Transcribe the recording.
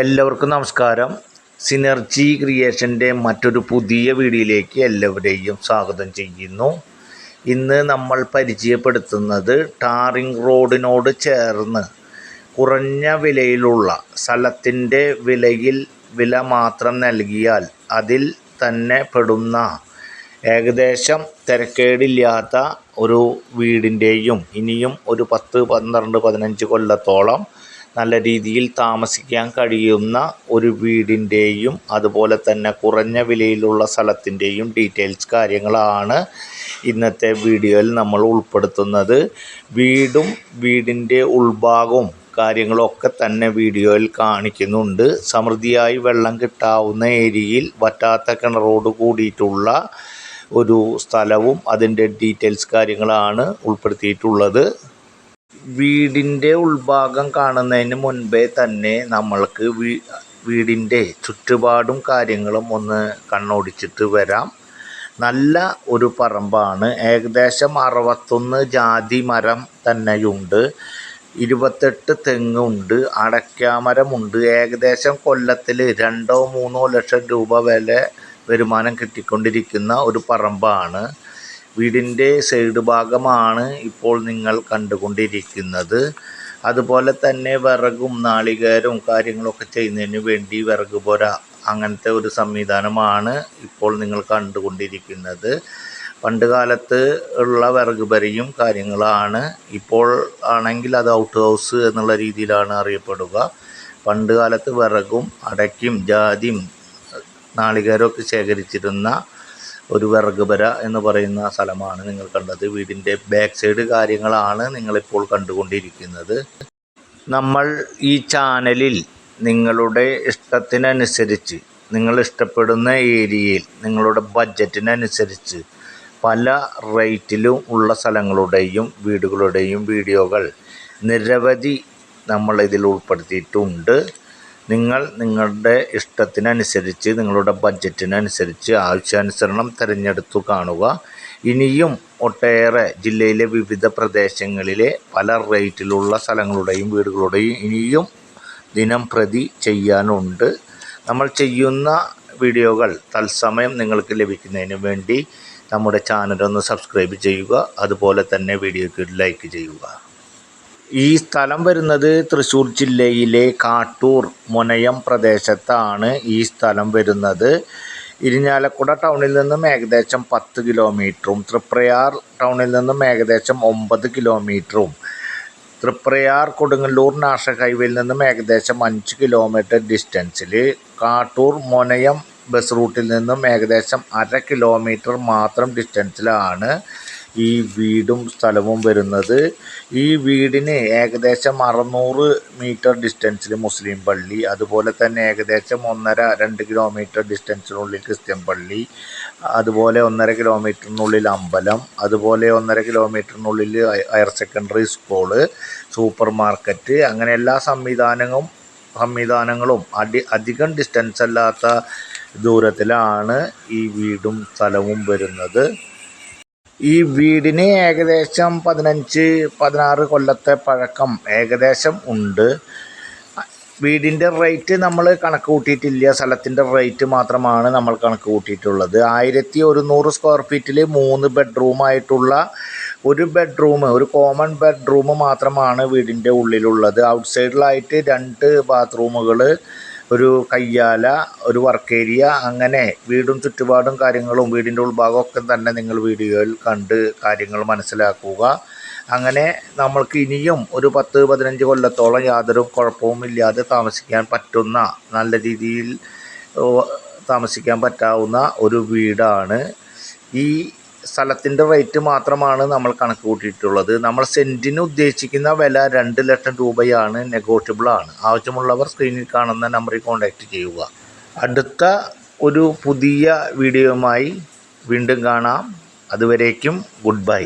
എല്ലാവർക്കും നമസ്കാരം. സിനർജി ക്രിയേഷന്റെ മറ്റൊരു പുതിയ വീഡിയോയിലേക്ക് എല്ലാവരെയും സ്വാഗതം ചെയ്യുന്നു. ഇന്ന് നമ്മൾ പരിചയപ്പെടുത്തുന്നത് ടാറിംഗ് റോഡിനോട് ചേർന്ന് കുറഞ്ഞ വിലയിലുള്ള സ്ഥലത്തിന്റെ വിലയിൽ വില മാത്രം നൽകിയാൽ അതിൽ തന്നെ പെടുന്ന ഏകദേശം തിരക്കേടില്ലാത്ത ഒരു വീടിന്റെയും ഇനിയും ഒരു പത്ത് പന്ത്രണ്ട് പതിനഞ്ച് കൊല്ലത്തോളം നല്ല രീതിയിൽ താമസിക്കാൻ കഴിയുന്ന ഒരു വീടിന്റെയും അതുപോലെ തന്നെ കുറഞ്ഞ വിലയിലുള്ള സ്ഥലത്തിന്റെയും ഡീറ്റെയിൽസ് കാര്യങ്ങളാണ് ഇന്നത്തെ വീഡിയോയിൽ നമ്മൾ ഉൾപ്പെടുത്തുന്നത്. വീടും വീടിന്റെ ഉൾഭാഗവും കാര്യങ്ങളൊക്കെ തന്നെ വീഡിയോയിൽ കാണിക്കുന്നുണ്ട്. സമൃദ്ധിയായി വെള്ളം കിട്ടാവുന്ന ഏരിയയിൽ വറ്റാത്ത കിണറോട് കൂടിയിട്ടുള്ള ഒരു സ്ഥലവും അതിന്റെ ഡീറ്റെയിൽസ് കാര്യങ്ങളാണ് ഉൾപ്പെടുത്തിയിട്ടുള്ളത്. വീടിന്റെ ഉൾഭാഗം കാണുന്നതിന് മുൻപേ തന്നെ നമ്മൾക്ക് വീടിന്റെ ചുറ്റുപാടും കാര്യങ്ങളും ഒന്ന് കണ്ണോടിച്ചിട്ട് വരാം. നല്ല ഒരു പറമ്പാണ്. ഏകദേശം അറുപത്തൊന്ന് ജാതി മരം തന്നെയുണ്ട്. ഇരുപത്തെട്ട് തെങ്ങുണ്ട്. അടയ്ക്കാമരമുണ്ട്. ഏകദേശം കൊല്ലത്തിൽ രണ്ടോ മൂന്നോ ലക്ഷം രൂപ വില വരുമാനം കിട്ടിക്കൊണ്ടിരിക്കുന്ന ഒരു പറമ്പാണ്. വീടിന്റെ സൈഡ് ഭാഗമാണ് ഇപ്പോൾ നിങ്ങൾ കണ്ടുകൊണ്ടിരിക്കുന്നത്. അതുപോലെ തന്നെ വിറകും നാളികേരവും കാര്യങ്ങളൊക്കെ ചെയ്യുന്നതിന് വേണ്ടി വിറക് പോര അങ്ങനത്തെ ഒരു സംവിധാനമാണ് ഇപ്പോൾ നിങ്ങൾ കണ്ടുകൊണ്ടിരിക്കുന്നത്. പണ്ട് കാലത്ത് ഉള്ള വിറക് പരിയും കാര്യങ്ങളാണ്. ഇപ്പോൾ ആണെങ്കിൽ അത് ഔട്ട് ഹൗസ് എന്നുള്ള രീതിയിലാണ് അറിയപ്പെടുക. പണ്ട് കാലത്ത് വിറകും അടയ്ക്കും ജാതിയും നാളികേരമൊക്കെ ശേഖരിച്ചിരുന്ന ഒരു വിറകുപര എന്ന് പറയുന്ന സ്ഥലമാണ് നിങ്ങൾ കണ്ടത്. വീടിന്റെ ബാക്ക് സൈഡ് കാര്യങ്ങളാണ് നിങ്ങളിപ്പോൾ കണ്ടുകൊണ്ടിരിക്കുന്നത്. നമ്മൾ ഈ ചാനലിൽ നിങ്ങളുടെ ഇഷ്ടത്തിനനുസരിച്ച് നിങ്ങൾ ഇഷ്ടപ്പെടുന്ന ഏരിയയിൽ നിങ്ങളുടെ ബഡ്ജറ്റിനനുസരിച്ച് പല റേറ്റിലും ഉള്ള സ്ഥലങ്ങളുടെയും വീടുകളുടെയും വീഡിയോകൾ നിരവധി നമ്മൾ ഇതിൽ ഉൾപ്പെടുത്തിയിട്ടുണ്ട്. നിങ്ങൾ നിങ്ങളുടെ ഇഷ്ടത്തിനനുസരിച്ച് നിങ്ങളുടെ ബഡ്ജറ്റിനനുസരിച്ച് ആവശ്യാനുസരണം തിരഞ്ഞെടുത്തു കാണുക. ഇനിയും ഒട്ടേറെ ജില്ലയിലെ വിവിധ പ്രദേശങ്ങളിലെ പല റേറ്റിലുള്ള സ്ഥലങ്ങളുടെയും വീടുകളുടെയും ഇനിയും ദിനം പ്രതി ചെയ്യാനുണ്ട്. നമ്മൾ ചെയ്യുന്ന വീഡിയോകൾ തത്സമയം നിങ്ങൾക്ക് ലഭിക്കുന്നതിന് വേണ്ടി നമ്മുടെ ചാനലൊന്ന് സബ്സ്ക്രൈബ് ചെയ്യുക. അതുപോലെ തന്നെ വീഡിയോയ്ക്ക് ലൈക്ക് ചെയ്യുക. ഈ സ്ഥലം വരുന്നത് തൃശ്ശൂർ ജില്ലയിലെ കാട്ടൂർ മുനയം പ്രദേശത്താണ് ഈ സ്ഥലം വരുന്നത്. ഇരിഞ്ഞാലക്കുട ടൗണിൽ നിന്നും ഏകദേശം പത്ത് കിലോമീറ്ററും തൃപ്രയാർ ടൗണിൽ നിന്നും ഏകദേശം ഒമ്പത് കിലോമീറ്ററും. തൃപ്രയാർ കൊടുങ്ങല്ലൂർ നാഷണൽ ഹൈവേയിൽ നിന്നും ഏകദേശം അഞ്ച് കിലോമീറ്റർ ഡിസ്റ്റൻസിൽ കാട്ടൂർ മുനയം ബസ് റൂട്ടിൽ നിന്നും ഏകദേശം അര കിലോമീറ്റർ മാത്രം ഡിസ്റ്റൻസിലാണ്. ഈ വീടും സ്ഥലവും വരുന്നത് ഈ വീടിന് ഏകദേശം അറുന്നൂറ് മീറ്റർ ഡിസ്റ്റൻസിൽ മുസ്ലിം പള്ളി അതുപോലെ തന്നെ ഏകദേശം ഒന്നര രണ്ട് കിലോമീറ്റർ ഡിസ്റ്റൻസിനുള്ളിൽ ക്രിസ്ത്യൻ പള്ളി അതുപോലെ ഒന്നര കിലോമീറ്ററിനുള്ളിൽ അമ്പലം അതുപോലെ ഒന്നര കിലോമീറ്ററിനുള്ളിൽ higher secondary school super market അങ്ങനെ എല്ലാ സംവിധാനങ്ങളും സംവിധാനങ്ങളും അടി അധികം ഡിസ്റ്റൻസ് അല്ലാത്ത ദൂരത്തിലാണ് ഈ വീടും സ്ഥലവും വരുന്നത്. ഈ വീടിന് ഏകദേശം പതിനഞ്ച് പതിനാറ് കൊല്ലത്തെ പഴക്കം ഏകദേശം ഉണ്ട്. വീടിന്റെ റേറ്റ് നമ്മൾ കണക്ക് കൂട്ടിയിട്ടില്ല. സ്ഥലത്തിന്റെ റേറ്റ് മാത്രമാണ് നമ്മൾ കണക്ക് കൂട്ടിയിട്ടുള്ളത്. ആയിരത്തി ഒരുന്നൂറ് സ്ക്വയർ ഫീറ്റിൽ മൂന്ന് ബെഡ്റൂമായിട്ടുള്ള ഒരു ബെഡ്റൂം ഒരു കോമൺ ബെഡ്റൂം മാത്രമാണ് വീടിന്റെ ഉള്ളിലുള്ളത്. ഔട്ട്സൈഡിലായിട്ട് രണ്ട് ബാത്റൂമുകൾ ഒരു കയ്യാല ഒരു വർക്ക് ഏരിയ അങ്ങനെ വീടും ചുറ്റുപാടും കാര്യങ്ങളും വീടിന്റെ ഉൾഭാഗമൊക്കെ തന്നെ നിങ്ങൾ വീഡിയോയിൽ കണ്ട് കാര്യങ്ങൾ മനസ്സിലാക്കുക. അങ്ങനെ നമ്മൾക്ക് ഇനിയും ഒരു പത്ത് പതിനഞ്ച് കൊല്ലത്തോളം യാതൊരു കുഴപ്പവും ഇല്ലാതെ താമസിക്കാൻ പറ്റുന്ന നല്ല രീതിയിൽ താമസിക്കാൻ പറ്റാവുന്ന ഒരു വീടാണ്. ഈ സ്ഥലത്തിന്റെ റേറ്റ് മാത്രമാണ് നമ്മൾ കണക്ക് കൂട്ടിയിട്ടുള്ളത്. നമ്മൾ സെന്റിന് ഉദ്ദേശിക്കുന്ന വില രണ്ട് ലക്ഷം രൂപയാണ് നെഗോഷ്യബിൾ ആണ്. ആവശ്യമുള്ളവർ സ്ക്രീനിൽ കാണുന്ന നമ്പറിൽ കോൺടാക്റ്റ് ചെയ്യുക. അടുത്ത ഒരു പുതിയ വീഡിയോയുമായി വീണ്ടും കാണാം. അതുവരേക്കും ഗുഡ് ബൈ